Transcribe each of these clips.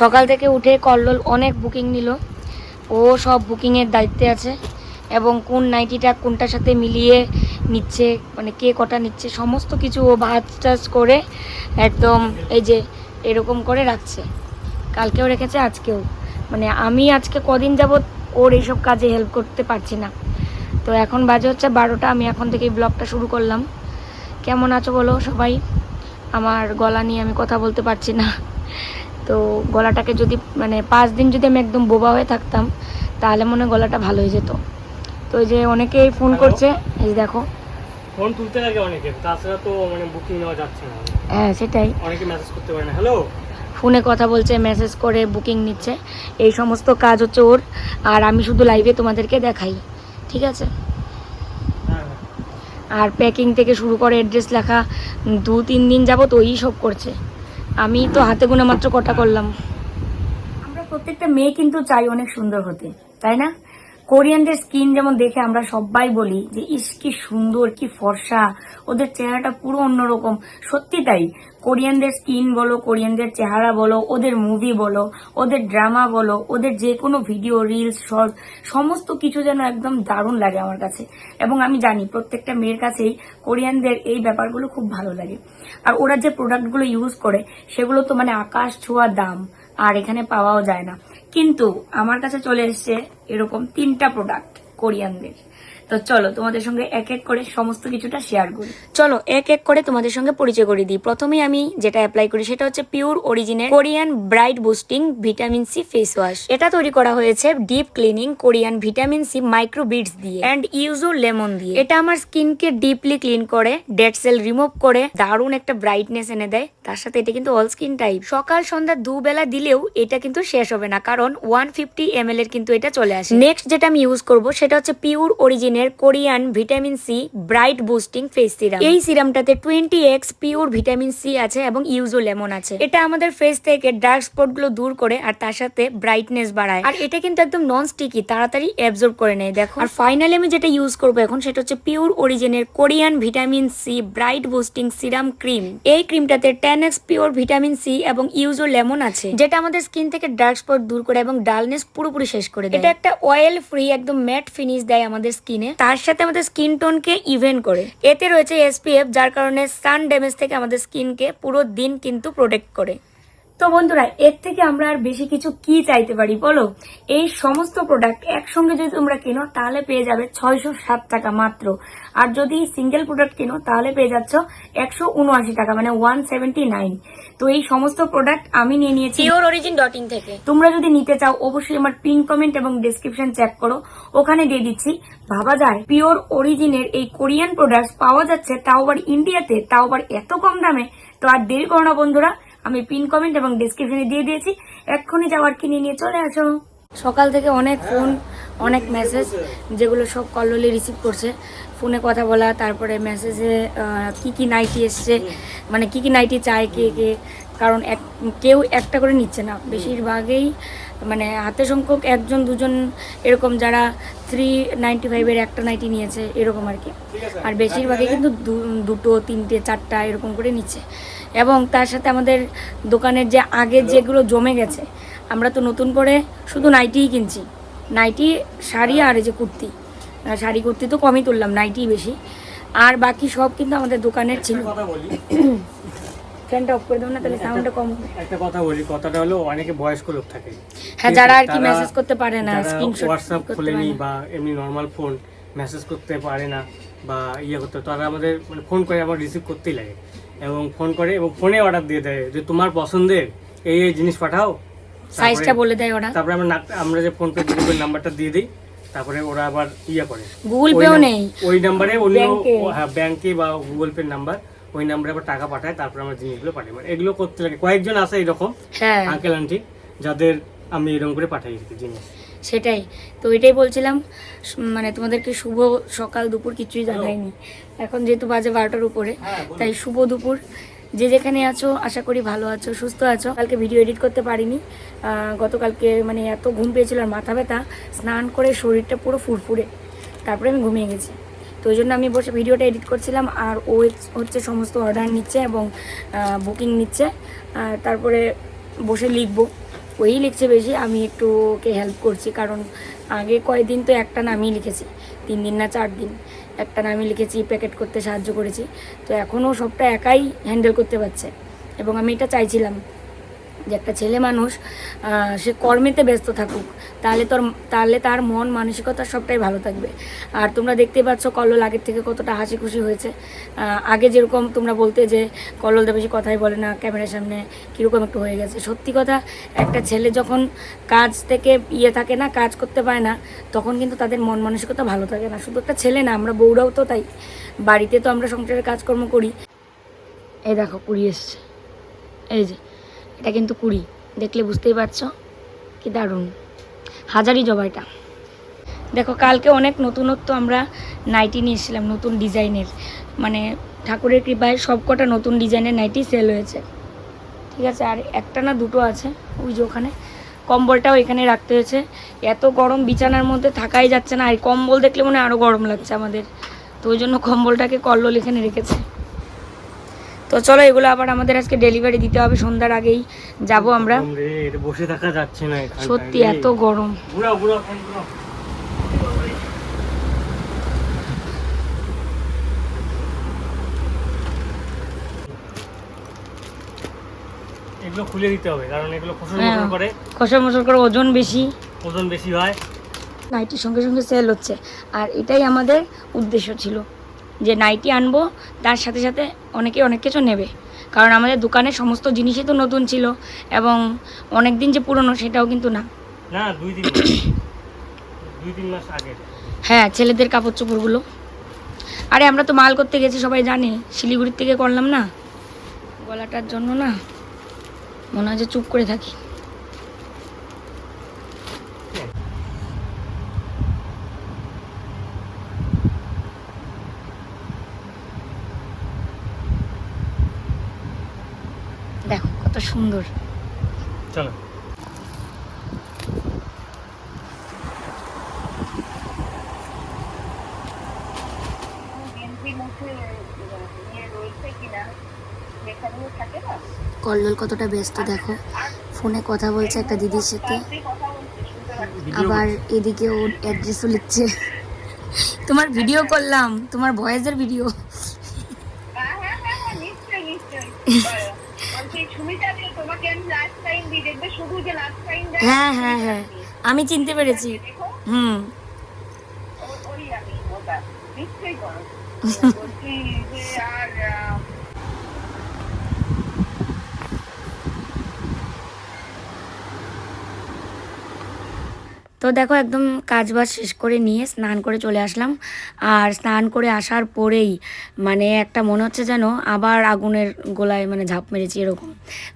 সকাল থেকে উঠে কল্লোল অনেক বুকিং নিল। ও সব বুকিংয়ের দায়িত্বে আছে এবং কোন নাইটিটা কোনটার সাথে মিলিয়ে নিচ্ছে মানে কে কটা নিচ্ছে, সমস্ত কিছু ও ভাজ টাজ করে একদম এই যে এরকম করে রাখছে। কালকেও রেখেছে, আজকেও। মানে আমি আজকে কদিন যাবৎ ওর এইসব কাজে হেল্প করতে পারছি না। তো এখন বাজে হচ্ছে বারোটা, আমি এখন থেকেই ব্লগটা শুরু করলাম। কেমন আছো বলো সবাই? আমার গলা নিয়ে আমি কথা বলতে পারছি না। তো গলাটাকে যদি মানে পাঁচ দিন যদি আমি একদম বোবা হয়ে থাকতাম তাহলে মনে হয় গলাটা ভালো হয়ে যেত। তো এই যে অনেকেই ফোন করছে এই দেখো। ফোন তুলতে লাগে অনেকে তাছাড়া তো মানে বুকিং নেওয়া যাচ্ছে না। হ্যাঁ সেটাই। অনেকে মেসেজ করতে পারে না। হ্যালো ফোনে কথা বলছে মেসেজ করে বুকিং নিচ্ছে। এই সমস্ত কাজ হচ্ছে ওর আর আমি শুধু লাইভে তোমাদেরকে দেখাই ঠিক আছে? হ্যাঁ আর প্যাকিং থেকে শুরু করে অ্যাড্রেস লেখা দু তিন দিন যাবত ওই সব করছে। আমি তো হাতে গুনে মাত্র কটা করলাম। আমরা প্রত্যেকটা মেয়ে কিন্তু চাই অনেক সুন্দর হতে, তাই না? কোরিয়ানদের স্কিন যেমন দেখে আমরা সবাই বলি যে, ইস, কি সুন্দর, কি ফর্সা। ওদের চেহারাটা পুরো অন্যরকম। সত্যি তাই। কোরিয়ানদের স্কিন বলো, কোরিয়ানদের চেহারা বলো, ওদের মুভি বলো, ওদের ড্রামা বলো, ওদের যে কোনো ভিডিও, রিলস, শর্ট, সমস্ত কিছু যেন একদম দারুণ লাগে আমার কাছে। এবং আমি জানি প্রত্যেকটা মেয়ের কাছেই কোরিয়ানদের এই ব্যাপারগুলো খুব ভালো লাগে। আর ওরা যে প্রোডাক্টগুলো ইউজ করে, সেগুলো তো মানে আকাশ ছোঁয়া দাম। আর এখানে পাওয়াও যায় না। কিন্তু আমার কাছে চলে এসছে এরকম তিনটা প্রোডাক্ট কোরিয়ানদের। তো চলো, তোমাদের সঙ্গে এক এক করে সমস্ত কিছুটা শেয়ার করি। চলো, এক এক করে তোমাদের সঙ্গে পরিচয় করে দিই। প্রথমেই আমি যেটা অ্যাপ্লাই করি সেটা হচ্ছে pure অরিজিনের Korean bright boosting vitamin C face wash এটা তৈরি করা হয়েছে deep cleaning Korean vitamin C micro bits দিয়ে অ্যান্ড ইউজো লেমন দিয়ে। এটা আমার স্কিনকে ডিপলি ক্লিন করে ডেড সেল রিমুভ করে, দারুণ একটা ব্রাইটনেস এনে দেয়। তার সাথে এটা কিন্তু অল স্কিন টাইপ সকাল, সন্ধ্যা দুবেলা দিলেও এটা কিন্তু শেষ হবে না, কারণ ওয়ান ফিফটি এম এর কিন্তু এটা চলে আসে। নেক্সট যেটা আমি ইউজ করব সেটা হচ্ছে pure অরিজিনের Korean vitamin C bright boosting face serum এই সিরামটাতে twenty X pure vitamin C আছে এবং ইউজো লেমন আছে। এটা আমাদের ফেস থেকে ডার্ক স্পটগুলো দূর করে আর তার সাথে ব্রাইটনেস বাড়ায়। আর এটা কিন্তু একদম নন স্টিকি তাড়াতাড়ি অ্যাবজর্ব করে নেয়, দেখো। আর ফাইনালি আমি যেটা ইউজ করব এখন সেটা হচ্ছে pure অরিজিনের Korean vitamin C bright boosting serum cream এই ক্রিমটাতে ten X pure vitamin C এবং ইউজো লেমন আছে, যেটা আমাদের স্কিন থেকে ডার্ক স্পট দূর করে এবং ডালনেস পুরোপুরি শেষ করে দেয়। এটা একটা অয়েল ফ্রি একদম ম্যাট ফিনিশ দেয় আমাদের স্কিনে তার সাথে আমাদের স্কিন টোনকে ইভেন করে। এতে রয়েছে এসপিএফ যার কারণে সান ড্যামেজ থেকে আমাদের স্কিনকে পুরো দিন কিন্তু প্রোটেক্ট করে। তো বন্ধুরা এর থেকে আমরা আর বেশি কিছু কি চাইতে পারি বলো? এই সমস্ত প্রোডাক্ট একসঙ্গে যদি তোমরা কেনো তাহলে পেয়ে যাবে ছয়শো সাত টাকা মাত্র। আর যদি সিঙ্গেল প্রোডাক্ট কেনো তাহলে পেয়ে যাচ্ছ একশো উনআশি টাকা মানে ওয়ান সেভেন্টি নাইন তো এই সমস্ত প্রোডাক্ট আমি নিয়ে নিয়েছি। পিওর অরিজিন ডট ইন থেকে। তোমরা যদি নিতে চাও অবশ্যই আমার পিন কমেন্ট এবং ডিসক্রিপশন চেক করো। ওখানে দিয়ে দিচ্ছি ভাবা যায় পিওর অরিজিনের এই কোরিয়ান প্রোডাক্ট পাওয়া যাচ্ছে তাও আবার ইন্ডিয়াতে তাও আবার এত কম দামে। তো আর দেরি করো না বন্ধুরা আমি পিন কমেন্ট এবং ডিসক্রিপশনে দিয়ে দিয়েছি। এক্ষুনি যাওয়ার কিনে নিয়ে চলে আসো। সকাল থেকে অনেক ফোন অনেক মেসেজ যেগুলো সব কললে রিসিভ করছে। ফোনে কথা বলা, তারপরে মেসেজে কি কি নাইটি এসছে মানে কি কি নাইটি চায়, কে কে, কারণ এক, কেউ একটা করে নিচ্ছে না। বেশিরভাগেই মানে হাতে সংখ্যক একজন, দুজন, এরকম যারা থ্রি নাইনটি ফাইভের একটা নাইটি নিয়েছে, এরকম আর কি। আর বেশিরভাগই কিন্তু দুটো, তিনটে, চারটা, এরকম করে নিচ্ছে। এবং তার সাথে আমাদের দোকানের যে আগে যেগুলো জমে গেছে আমরা তো নতুন করে শুধু নাইটিই কিনছি। নাইটি শাড়ি আর এই যে কুর্তি। শাড়ি কুর্তি তো কমই তুললাম নাইটি বেশি। আর বাকি সব কিন্তু আমাদের দোকানের ছিল। ফ্যানটা অফ করে দেবো না তাহলে সাউন্ডটা কম একটা কথা বলি কথাটা হলো অনেকে বয়স্ক লোক থাকে। হ্যাঁ যারা আর কি মেসেজ করতে পারে না স্ক্রিনশট হোয়াটসঅ্যাপ খোলেনি বা এমনি নর্মাল ফোন মেসেজ করতে পারে না বা ইয়ে করতে তারা আমাদের মানে ফোন করে আমার রিসিভ করতেই লাগে। এবং ফোন করে এবং ফোনে অর্ডার দিয়ে দেয় যে তোমার পছন্দের এই এই জিনিস পাঠাও। সাইজটা বলে দেয় ওরা। তারপরে আমরা আমরা যে ফোন পে গুগল নাম্বারটা দিয়ে দিই তারপরে ওরা আবার ইয়ে করে। গুগল পেও নেই। ওই নাম্বারে অন্য হ্যাঁ ব্যাংকে বা গুগল পে নাম্বার ওই নাম্বারে আবার টাকা পাঠায় তারপরে আমরা জিনিসগুলো পাঠাই। মানে এগুলো করতে লাগে। কয়েকজন আছে এরকম হ্যাঁ। আঙ্কেল আন্টি যাদের আমি এরকম করে পাঠাই জিনিস। সেটাই। তো এটাই বলছিলাম মানে তোমাদেরকে শুভ সকাল দুপুর কিছুই জানাইনি। এখন যেহেতু বাজে বারোটার উপরে তাই শুভ দুপুর। যে যেখানে আছো আশা করি ভালো আছো সুস্থ আছো। কালকে ভিডিও এডিট করতে পারিনি। গতকালকে মানে এত ঘুম পেয়েছিল আর মাথা ব্যথা স্নান করে শরীরটা পুরো ফুরফুরে। তারপরে আমি ঘুমিয়ে গেছি। তো ওই জন্য আমি বসে ভিডিওটা এডিট করছিলাম আর ও হচ্ছে সমস্ত অর্ডার নিচ্ছে এবং বুকিং নিচ্ছে। আর তারপরে বসে লিখব। ওই লিখছে বেশি আমি একটু ওকে হেল্প করছি। কারণ আগে কয়েকদিন তো একটা নামই লিখেছি। তিন দিন না চার দিন। একটা নামে লিখেছি প্যাকেট করতে সাহায্য করেছি। তো এখনও সবটা একাই হ্যান্ডেল করতে পারছে। এবং আমি এটা চাইছিলাম যে একটা ছেলে মানুষ সে কর্মেতে ব্যস্ত থাকুক, তাহলে তোর, তাহলে তার মন মানসিকতা সবটাই ভালো থাকবে। আর তোমরা দেখতেই পাচ্ছ কল্লোল আগের থেকে কতটা হাসি খুশি হয়েছে আগে যেরকম তোমরা বলতে যে কল্লোলদা বেশি কথাই বলে না, ক্যামেরার সামনে কীরকম একটু হয়ে গেছে। সত্যি কথা, একটা ছেলে যখন কাজ থেকে ইয়ে থাকে না, কাজ করতে পারে না, তখন কিন্তু তাদের মন মানসিকতা ভালো থাকে না। শুধু একটা ছেলে না, আমরা বউরাও তো তাই। বাড়িতে তো আমরা সংসারের কাজকর্ম করি। এই দেখো, কুড়ি এসছে। এই যে এটা কিন্তু কুড়ি। দেখলে বুঝতেই পারছ? কি দারুণ। হাজারি জবাইটা। দেখো, কালকে অনেক নতুনত্ব আমরা নাইটি নিয়ে এসেছিলাম, নতুন ডিজাইনের। মানে ঠাকুরের কৃপায় সবকটা নতুন ডিজাইনের নাইটি সেল হয়েছে। ঠিক আছে, আর একটা না দুটো আছে, ওই যে ওখানে। কম্বলটাও এখানে রাখতে হয়েছে। এত গরম বিছানার মধ্যে থাকাই যাচ্ছে না। আর কম্বল দেখলে মনে আরও গরম লাগছে আমাদের। তো ওই জন্য কম্বলটাকে কল্লোল এখানে রেখেছে। তো চলো এগুলো আবার আমাদের আজকে ডেলিভারি দিতে হবে সন্ধ্যার আগেই যাব আমরা। বসে থাকা যাচ্ছে না সত্যি এত গরম। ঘুরাও, ঘুরাও, ফ্যান এগুলো খুলে দিতে হবে কারণ এগুলো ফসল হ্যাঁ। করে। করে ওজন বেশি। ওজন বেশি হয়। নাইটির সঙ্গে সঙ্গে সেল হচ্ছে। আর এটাই আমাদের উদ্দেশ্য ছিল। যে নাইটি আনব তার সাথে সাথে অনেকে অনেক কিছু নেবে। কারণ আমাদের দোকানে সমস্ত জিনিসই তো নতুন ছিল এবং অনেক দিন যে পুরনো সেটাও কিন্তু না। না দুই মাস। দুই তিন মাস আগে। হ্যাঁ ছেলেদের কাপড় চোপড়গুলো। আরে আমরা তো মাল করতে গেছি সবাই জানে। শিলিগুড়ির থেকে করলাম না। গলাটার জন্য না মনে হয় যে চুপ করে থাকি দেখো কত সুন্দর। চলো। কল্লোল কতটা ব্যস্ত দেখো। ফোনে কথা বলছে একটা দিদির সাথে। আবার এদিকে ও অ্যাড্রেসও লিখছে। তোমার ভিডিও করলাম। তোমার ভয়েসের ভিডিও হ্যাঁ, হ্যাঁ, হ্যাঁ, আমি হ্যাঁ হ্যাঁ হ্যাঁ। চিনতে পেরেছি। হুম। নিশ্চয়ই করো। বলছি যে আর, তো দেখো একদম কাজ বাজ শেষ করে নিয়ে স্নান করে চলে আসলাম। আর স্নান করে আসার পরেই মানে একটা মনে হচ্ছে যেন আবার আগুনের গোলায় মানে ঝাঁপ মেরেছি এরকম।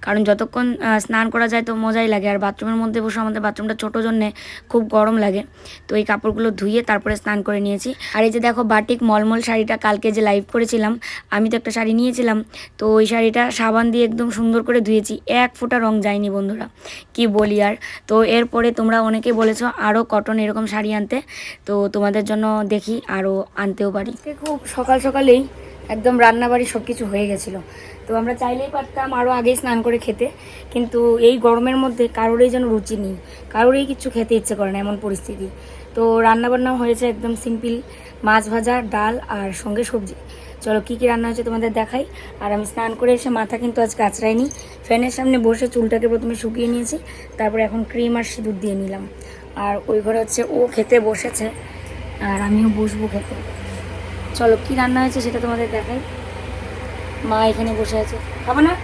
কারণ যতক্ষণ স্নান করা যায় তো মজাই লাগে। আর বাথরুমের মধ্যে বসে আমাদের বাথরুমটা ছোটো জন্যে খুব গরম লাগে। তো এই কাপড়গুলো ধুয়ে তারপরে স্নান করে নিয়েছি। আর এই যে দেখো বাটিক মলমল শাড়িটা কালকে যে লাইভ করেছিলাম, আমি তো একটা শাড়ি নিয়েছিলাম। তো ওই শাড়িটা সাবান দিয়ে একদম সুন্দর করে ধুয়েছি। এক ফোঁটা রং যায়নি বন্ধুরা, কি বলি আর। তো এরপরে তোমরা অনেকে বলেছ আরও কটন এরকম শাড়ি আনতে। তো তোমাদের জন্য দেখি আরও আনতেও পারি। খুব সকাল সকালেই একদম রান্নাবাড়ি সব কিছু হয়ে গেছিল। তো আমরা চাইলেই পারতাম আরও আগেই স্নান করে খেতে, কিন্তু এই গরমের মধ্যে কারোরই যেন রুচি নেই, কারোরই কিছু খেতে ইচ্ছে করে না এমন পরিস্থিতি। তো রান্নাবান্নাও হয়েছে একদম সিম্পল, মাছ ভাজা, ডাল আর সঙ্গে সবজি। চলো, কী কী রান্না হয়েছে তোমাদের দেখাই। আর আমি স্নান করে এসে মাথা কিন্তু আজ কাচড়াইনি ফ্যানের সামনে বসে চুলটাকে প্রথমে শুকিয়ে নিয়েছি, তারপরে এখন ক্রিম আর সিঁদুর দিয়ে নিলাম। আর ওই ঘরে হচ্ছে ও খেতে বসেছে, আর আমিও বসবো খেতে। চলো, কী রান্না হয়েছে সেটা তোমাদের দেখাই। মা এখানে বসে আছে। খাব না?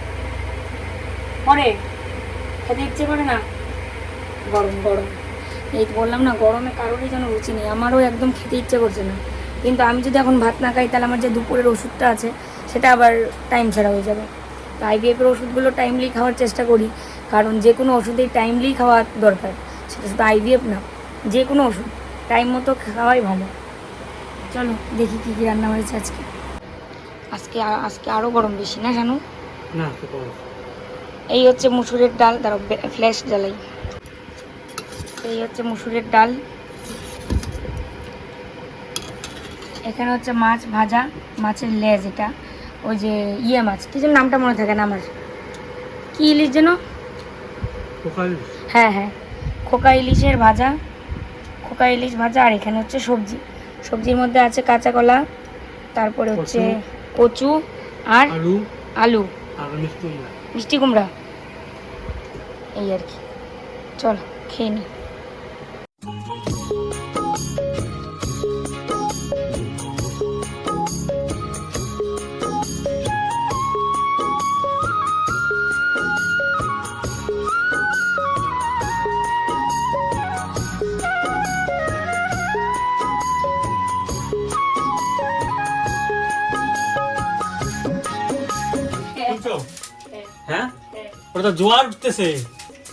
পরে। খেতে ইচ্ছে করে না? গরম গরম। এই বললাম না, গরমে কারোরই যেন রুচি নেই। আমারও একদম খেতে ইচ্ছে করছে না। কিন্তু আমি যদি এখন ভাত না খাই, তাহলে আমার যে দুপুরের ওষুধটা আছে, সেটা আবার টাইম ছাড়া হয়ে যাবে। তো আইভিএফের ওষুধগুলো টাইমলি খাওয়ার চেষ্টা করি। কারণ যে কোনো ওষুধেই টাইমলি খাওয়া দরকার। শুধু আইভিএফ না যে কোনো ওষুধ টাইম মতো খাওয়াই ভালো। চলো দেখি কী কী রান্না হয়েছে আজকে। আজকে আজকে আরও গরম বেশি না জানো? না। এই হচ্ছে মুসুরের ডাল তারও ফ্ল্যাশ জ্বালাই। এই হচ্ছে মুসুরের ডাল। এখানে হচ্ছে মাছ ভাজা মাছের লেজ এটা। ওই যে ইয়ে মাছ কি যেন নামটা মনে থাকে না আমার। কি ইলিশ যেন? হ্যাঁ হ্যাঁ। খোকা ইলিশের ভাজা খোকা ইলিশ ভাজা আর এখানে হচ্ছে সবজি। সবজির মধ্যে আছে কাঁচা কলা তারপরে হচ্ছে কচু আর আলু আলু। মিষ্টি কুমড়া। এই আর কি। চলো খেয়ে নি। তো জোয়ার উঠতেছে।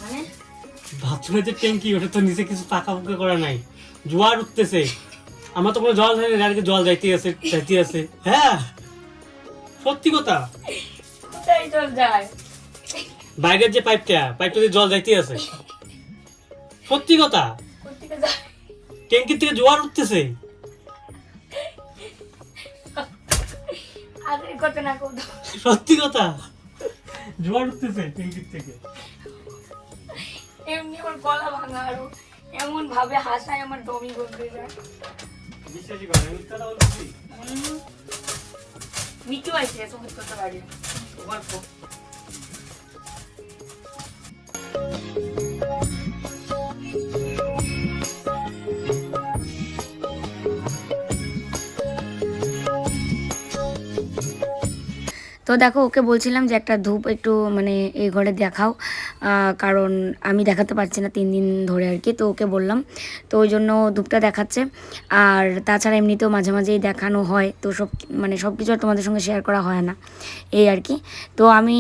মানে? যে ট্যাঙ্কি ওটা তো নিচে কিছু পাকা করা নাই। জোয়ার উঠতেছে। আমার তো কোনো জল গাড়িতে জল যাইতে আছে যাইতে আছে। হ্যাঁ সত্যি কথা। কোথায় চল যায়? বাইরের যে পাইপটা পাইপটা দিয়ে জল যাইতে আছে। সত্যি কথা। ট্যাঙ্কির থেকে জোয়ার উঠতেছে। সত্যি কথা। জোয়ার উঠতেছে ট্যাঙ্কির থেকে এমনি আমার গলা ভাঙা আরও এমন ভাবে হাসায় আমার দমই বলতে যায় বিশ্বাসই করে বলতেছি। হুম। মিঠু আছে সবুজ করতে পারি। তোমার তো দেখো ওকে বলছিলাম যে একটা ধূপ একটু মানে এই ঘরে দেখাও। কারণ আমি দেখাতে পারছি না তিন দিন ধরে আর কি, তো ওকে বললাম। তো ওই জন্য ধূপটা দেখাচ্ছে। আর তাছাড়া এমনিতেও মাঝে মাঝেই দেখানো হয়, তো সব মানে সব কিছু আর তোমাদের সঙ্গে শেয়ার করা হয় না, এই আর কি। তো আমি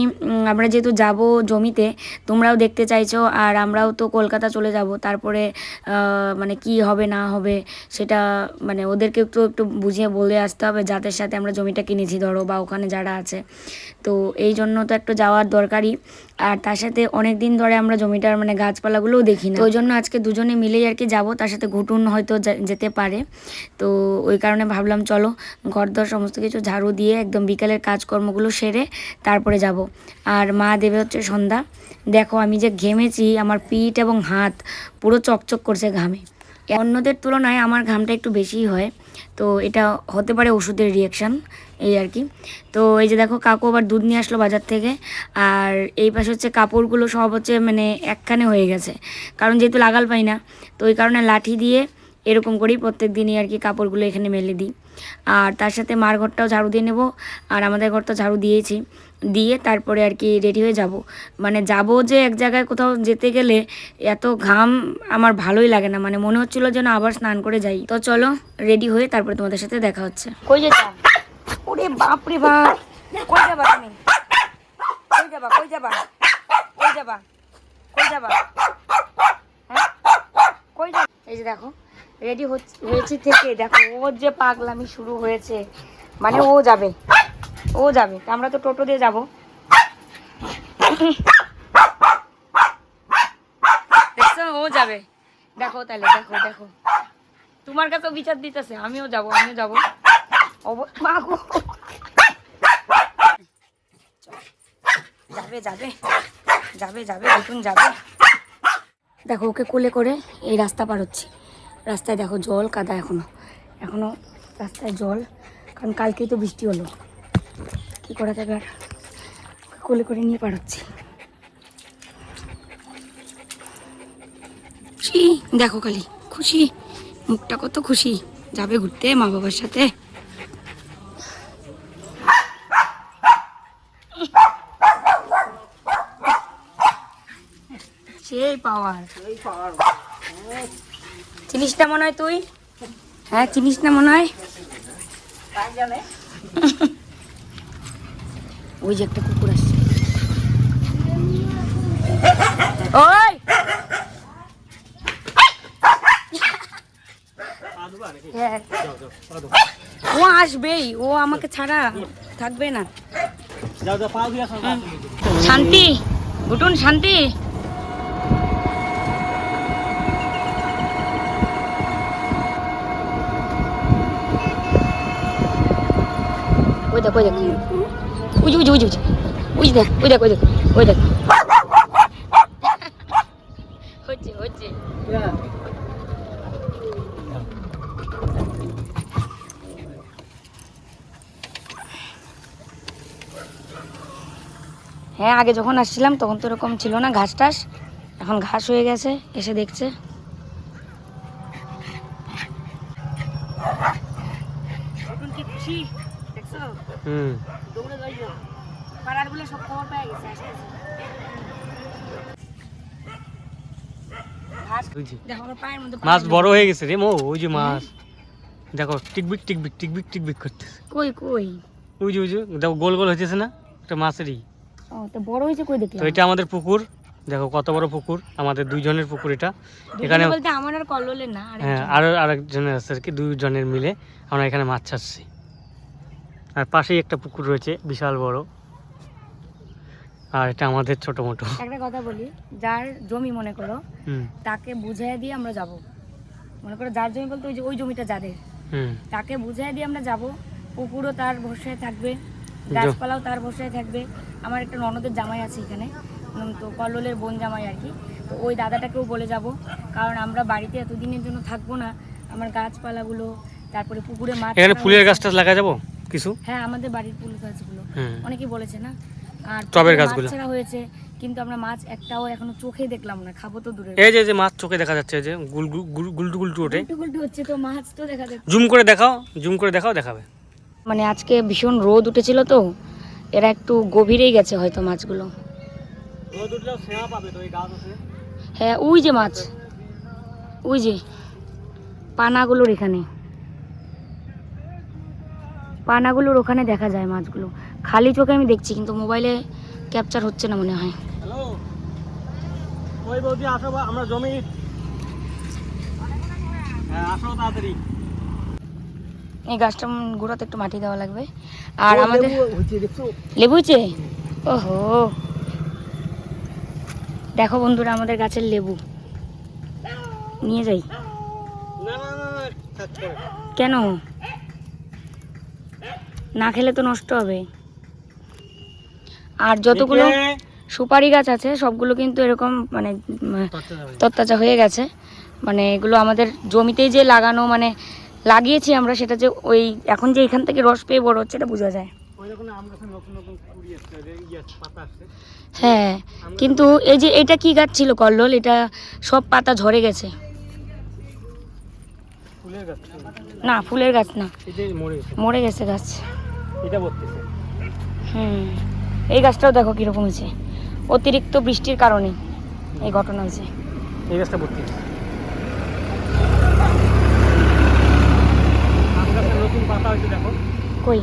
আমরা যেহেতু যাব জমিতে, তোমরাও দেখতে চাইছো, আর আমরাও তো কলকাতা চলে যাব, তারপরে মানে কি হবে না হবে সেটা মানে ওদেরকে একটু একটু বুঝিয়ে বলে আসতে হবে, যাদের সাথে আমরা জমিটা কিনেছি, ধরো, বা ওখানে যারা আছে। তো এই জন্য তো একটু যাওয়ার দরকারই। আর তার সাথে অনেক দিন ধরে আমরা জমিটার মানে গাছপালাগুলোও দেখি না। ওই জন্য আজকে দুজনে মিলেই আর কি যাব, তার সাথে ঘুটুন হয়তো যেতে পারে। তো ওই কারণে ভাবলাম চলো ঘরদর সমস্ত কিছু ঝাড়ু দিয়ে একদম বিকালের কাজকর্মগুলো সেরে তারপরে যাব। আর মা দেবে হচ্ছে সন্ধ্যা। দেখো আমি যে ঘেমেছি, আমার পিঠ এবং হাত পুরো চকচক করছে ঘামে। অন্যদের তুলনায় আমার ঘামটা একটু বেশিই হয়। তো এটা হতে পারে ওষুধের রিয়াকশান এই আর কি। তো এই যে দেখো, কাকু আবার দুধ নিয়ে আসলো বাজার থেকে। আর এই পাশে হচ্ছে কাপড়গুলো সব হচ্ছে মানে একখানে হয়ে গেছে। কারণ যেহেতু লাগাল পাই না, তো ওই কারণে লাঠি দিয়ে এরকম করেই প্রত্যেক দিনই আর কি কাপড়গুলো এখানে মেলে দিই। আর তার সাথে মার ঘরটাও ঝাড়ু দিয়ে নেব। আর আমাদের ঘরটা ঝাড়ু দিয়েছি দিয়ে তারপরে আর কি রেডি হয়ে যাব। মানে যাব যে এক জায়গায় কোথাও যেতে গেলে এত ঘাম আমার ভালোই লাগে না। মানে মনে হচ্ছিল যেন আবার স্নান করে যাই। তো চলো রেডি হয়ে তারপরে তোমাদের সাথে দেখা হচ্ছে। কই যেতাম ওরে বাপ রে বাপ! কই যাবা তুমি? কই যাবা? কই যাবা? কই যাবা? কই যাবা? হ্যাঁ? কই যাবা? এই যে দেখো রেডি হয়েছি থেকে। দেখো ওর যে পাগলামি শুরু হয়েছে। মানে ও যাবে। ও যাবে আমরা তো টোটো দিয়ে যাব। ও যাবে। দেখো তাহলে, দেখো দেখো। তোমার কাছেও বিচার দিতেছে, আমিও যাব, আমিও যাব। মা গো। যাবে যাবে যাবে যাবে যাবে। দেখো, ওকে কোলে করে এই রাস্তা পার হচ্ছি। রাস্তায় দেখো জল কাদা এখনও। এখনও রাস্তায় জল, কারণ কালকেই তো বৃষ্টি হলো। কি করা যাবে আর? কোলে করে নিয়ে পার হচ্ছি খুশি? দেখো খালি খুশি? মুখটা কত খুশি। যাবে ঘুরতে মা বাবার সাথে। সেই চিনিস না মনে হয় তুই? হ্যাঁ চিনিস না মনে হয়? ওই যে একটা কুকুর আসছে ওই? হ্যাঁ। ও আসবেই ও আমাকে ছাড়া থাকবে না। শান্তি ঘুটুন শান্তি ওই দেখ ওই দেখ উজি উজি উজি উজি উজি দেখ ওই দেখ ওই দেখ ওই দেখ হচ্ছে হচ্ছে হ্যাঁ আগে যখন আসছিলাম, তখন তো এরকম ছিল না ঘাস টাস। এখন ঘাস হয়ে গেছে, এসে দেখছে। হুম। দৌড়ে পাড়ার বলে সব খবর পেয়ে গেছে মাছ বড় হয়ে গেছে রে মো ওই যে মাছ। দেখো টিকবিক টিকবিক টিকবিক টিকবিক করতেছে। কই কই? ওই যে ওই যে দেখো গোল গোল হইতেছে না? একটা মাছেরই। ও তো বড় হয়েছে কই তো এটা আমাদের পুকুর। দেখো কত বড় পুকুর। আমাদের দুইজনের পুকুর এটা। এখানে বলতে আমার আর না হ্যাঁ আরও আরেকজনের আছে আর কি দুইজনের মিলে। আমরা এখানে মাছ ছাড়ছি আর পাশেই একটা পুকুর রয়েছে বিশাল বড়। আর এটা আমাদের ছোট মোটো। একটা কথা বলি যার জমি মনে করো তাকে বুঝাই দিয়ে আমরা যাব। মনে করো যার জমি বলতে ওই যে ওই জমিটা যাদের। তাকে বুঝাই দিয়ে আমরা যাব। পুকুরও তার ভরসায় থাকবে গাছপালাও তার ভরসায় থাকবে। আমার একটা ননদের জামাই আছে এখানে তো কল্লোলের বোন জামাই আর কি। তো ওই দাদাটাকেও বলে যাব। কারণ আমরা বাড়িতে এতদিনের জন্য থাকব না। আমার গাছপালাগুলো তারপরে পুকুরে মাছ এখানে ফুলের হয়েছে। গাছ টাছ লাগা যাব? কিছু হ্যাঁ আমাদের বাড়ির ফুল গাছগুলো। অনেকেই বলেছে না? আর টবের গাছগুলো। ছাড়া হয়েছে কিন্তু আমরা মাছ একটাও এখনও চোখে দেখলাম না খাব তো দূরে। এই যে যে মাছ চোখে দেখা যাচ্ছে যে গুল গুল- গুল- গুলটু গুলটু ওঠে। উল্টো হচ্ছে তো মাছ তো দেখা যাচ্ছে। জুম করে দেখাও জুম করে দেখাও দেখাবে। মানে আজকে ভীষণ রোদ উঠেছিল তো এরা একটু গভীরেই গেছে হয়তো মাছগুলো। হ্যাঁ ওই যে মাছ। ওই যে পানাগুলোর এখানে। পানাগুলোর ওখানে দেখা যায় মাছগুলো। খালি চোখে আমি দেখছি কিন্তু মোবাইলে ক্যাপচার হচ্ছে না মনে হয়। ওই বৌদি আসো আমরা জমি হ্যাঁ আসো তাড়াতাড়ি। এই গাছটা গোড়াতে একটু মাটি দেওয়া লাগবে। আর আমাদের লেবু হচ্ছে ওহো। দেখো বন্ধুরা আমাদের গাছের লেবু। নিয়ে যাই। কেন? না খেলে তো নষ্ট হবে। আর যতগুলো সুপারি গাছ আছে সবগুলো কিন্তু এরকম মানে তরতাজা হয়ে। গেছে। মানে এগুলো আমাদের জমিতেই যে লাগানো মানে লাগিয়েছি আমরা সেটা যে ওই এখন যে এখান থেকে রস পেয়ে বড় হচ্ছে এটা বোঝা যায়। হ্যাঁ কিন্তু এই যে এটা কি গাছ ছিল কল্লোল? এটা সব পাতা ঝরে গেছে। না ফুলের গাছ না। মরে গেছে গাছ। এটা বলতেছে। হুম। এই গাছটাও দেখো কীরকম হয়েছে। অতিরিক্ত বৃষ্টির কারণে এই ঘটনা হয়েছে। এই গাছটা বলতেছে নতুন পাতা হয়েছে দেখো। কই?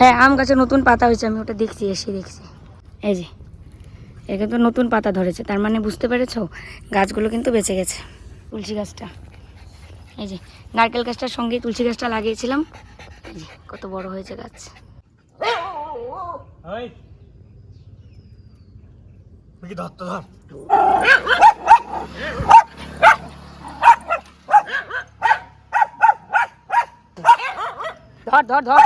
হ্যাঁ আম গাছে নতুন পাতা হয়েছে আমি ওটা দেখছি এসে দেখছি। এই যে একে তো নতুন পাতা ধরেছে তার মানে বুঝতে পেরেছ? গাছগুলো কিন্তু বেঁচে গেছে তুলসী গাছটা। এই যে নারকেল গাছটার সঙ্গে তুলসী গাছটা লাগিয়েছিলাম। কত বড় হয়েছে গাছ। ধর ধর ধর,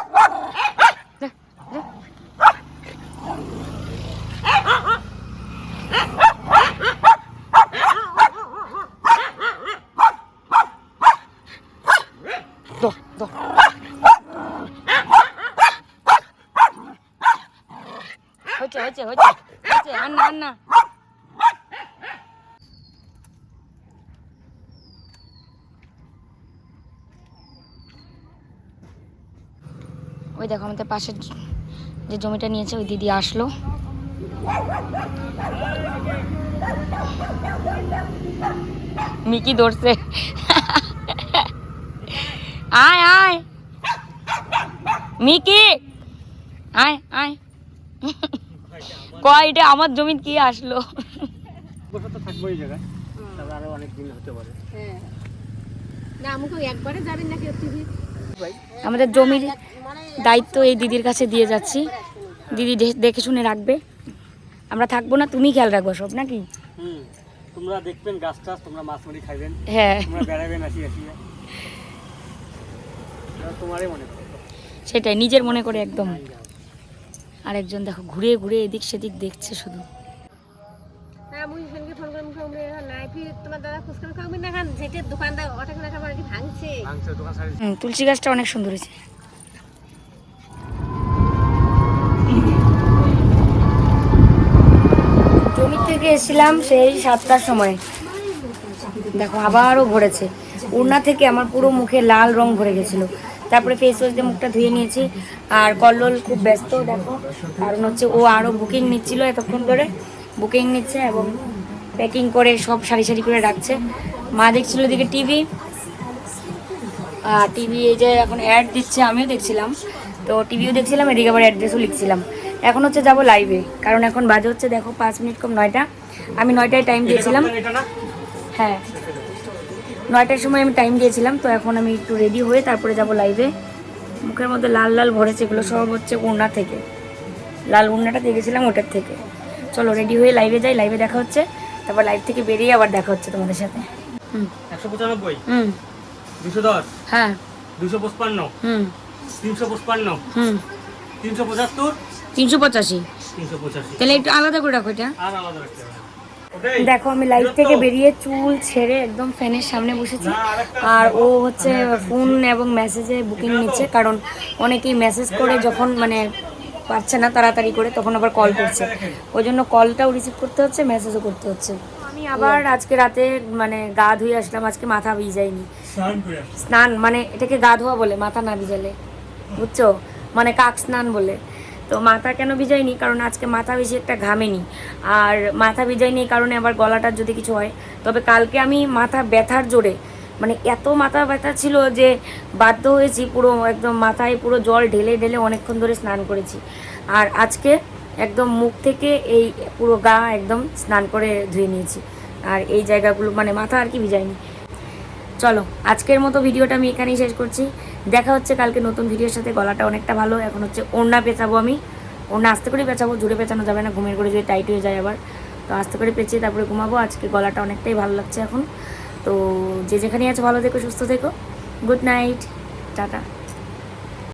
হয়েছে হয়েছে হয়েছে হয়েছে আন না আন না। ওই দেখো আমাদের পাশের যে জমিটা নিয়েছে, ওই দিদি আসলো। মিকি ধরছে আয় আয়। মিকি, আয় আয়। কয় এটা আমার জমি কি আসলো? তো থাকব এই জায়গায়। তারপরে আরও অনেক দিন হতে পারে। না আমাকে একবারে যাবেন নাকি টিভি আমাদের জমির দায়িত্ব এই দিদির কাছে দিয়ে যাচ্ছি। দিদি দেখে শুনে রাখবে। আমরা থাকব না তুমি খেয়াল রাখব সব নাকি? হুম। তোমরা দেখবেন গাছ টাছ তোমরা মাছ মারি খাইবেন। হ্যাঁ। তোমরা বেড়াবেন আসি আসি তোমারই মনে করো। সেটাই নিজের মনে করে একদম। আরেকজন দেখো ঘুরে ঘুরে এদিক সেদিক দেখছে শুধু। হ্যাঁ তুলসী গাছটা অনেক সুন্দর হয়েছে। থেকে এসেছিলাম সেই সাতটার সময়। দেখো আবারও ভরেছে। ওড়না থেকে আমার পুরো মুখে লাল রং ভরে গেছিল। তারপরে ফেস ওয়াশ দিয়ে মুখটা ধুয়ে নিয়েছি। আর কল্লোল খুব ব্যস্ত দেখো। কারণ হচ্ছে ও আরও বুকিং নিচ্ছিল এতক্ষণ ধরে। বুকিং নিচ্ছে এবং প্যাকিং করে সব সারি সারি করে রাখছে। মা দেখছিল এদিকে টিভি আর টিভি এই যে এখন অ্যাড দিচ্ছে আমিও দেখছিলাম। তো টিভিও দেখছিলাম এদিকে আবার অ্যাড্রেসও লিখছিলাম। এখন হচ্ছে যাব লাইভে কারণ এখন বাজে হচ্ছে দেখো পাঁচ মিনিট কম নয়টা। আমি নয়টায় টাইম দিয়েছিলাম। হ্যাঁ। নয়টার সময় আমি টাইম দিয়েছিলাম তো এখন আমি একটু রেডি হয়ে তারপরে যাব লাইভে মুখের মধ্যে লাল লাল ভরেছে এগুলো সব হচ্ছে ওড়না থেকে। লাল ওড়নাটা দেখেছিলাম ওটার থেকে। চলো রেডি হয়ে লাইভে যাই লাইভে দেখা হচ্ছে। তারপর লাইভ থেকে বেরিয়ে আবার দেখা হচ্ছে তোমাদের সাথে। হুম। একশো পঁচানব্বই? হুম। দুশো দশ? হ্যাঁ। দুশো পঁচপান্ন? হুম। তিনশো পঁচপান্ন? হুম। তিনশো পঁচাত্তর? তিনশো পঁচাশি। তিনশো পঁচাশি। তাহলে একটু আলাদা করে রাখো এটা। আর আলাদা রাখতে হবে? দেখো আমি লাইভ থেকে বেরিয়ে চুল ছেড়ে একদম ফ্যানের সামনে বসেছি। আর ও হচ্ছে ফোন এবং মেসেজে বুকিং নিচ্ছে কারণ অনেকেই মেসেজ করে যখন মানে পারছে না তাড়াতাড়ি করে তখন আবার কল করছে। ওই জন্য কলটাও রিসিভ করতে হচ্ছে মেসেজও করতে হচ্ছে। আমি আবার আজকে রাতে মানে গা ধুয়ে আসলাম আজকে মাথা ভিজাইনি। স্নান মানে এটাকে গা ধোয়া বলে মাথা না ভিজালে। বুঝছ? মানে কাক স্নান বলে। তো মাথা কেন ভিজাইনি? কারণ আজকে মাথা বেশি একটা ঘামেনি। আর মাথা ভিজাইনি কারণে আবার গলাটার যদি কিছু হয়, তবে কালকে আমি মাথা ব্যথার জোরে মানে এত মাথা ব্যথা ছিল যে বাধ্য হয়েছি পুরো একদম মাথায় পুরো জল ঢেলে ঢেলে অনেকক্ষণ ধরে স্নান করেছি। আর আজকে একদম মুখ থেকে এই পুরো গা একদম স্নান করে ধুয়ে নিয়েছি। আর এই জায়গাগুলো মানে মাথা আর কি ভিজাইনি। চলো, আজকের মতো ভিডিওটা আমি এখানেই শেষ করছি। দেখা হচ্ছে কালকে নতুন ভিডিওর সাথে, গলাটা অনেকটা ভালো। এখন হচ্ছে ওড়না পেঁচাবো আমি। ওড়না আস্তে করে পেঁচাবো, জুড়ে পেঁচানো যাবে না, ঘুমের করে যদি টাইট হয়ে যায় আবার। তো আস্তে করে পেঁচিয়ে তারপরে ঘুমাবো, আজকে গলাটা অনেকটাই ভালো লাগছে এখন। তো যে যেখানেই আছে ভালো থেকো, সুস্থ থেকো। Good night tata.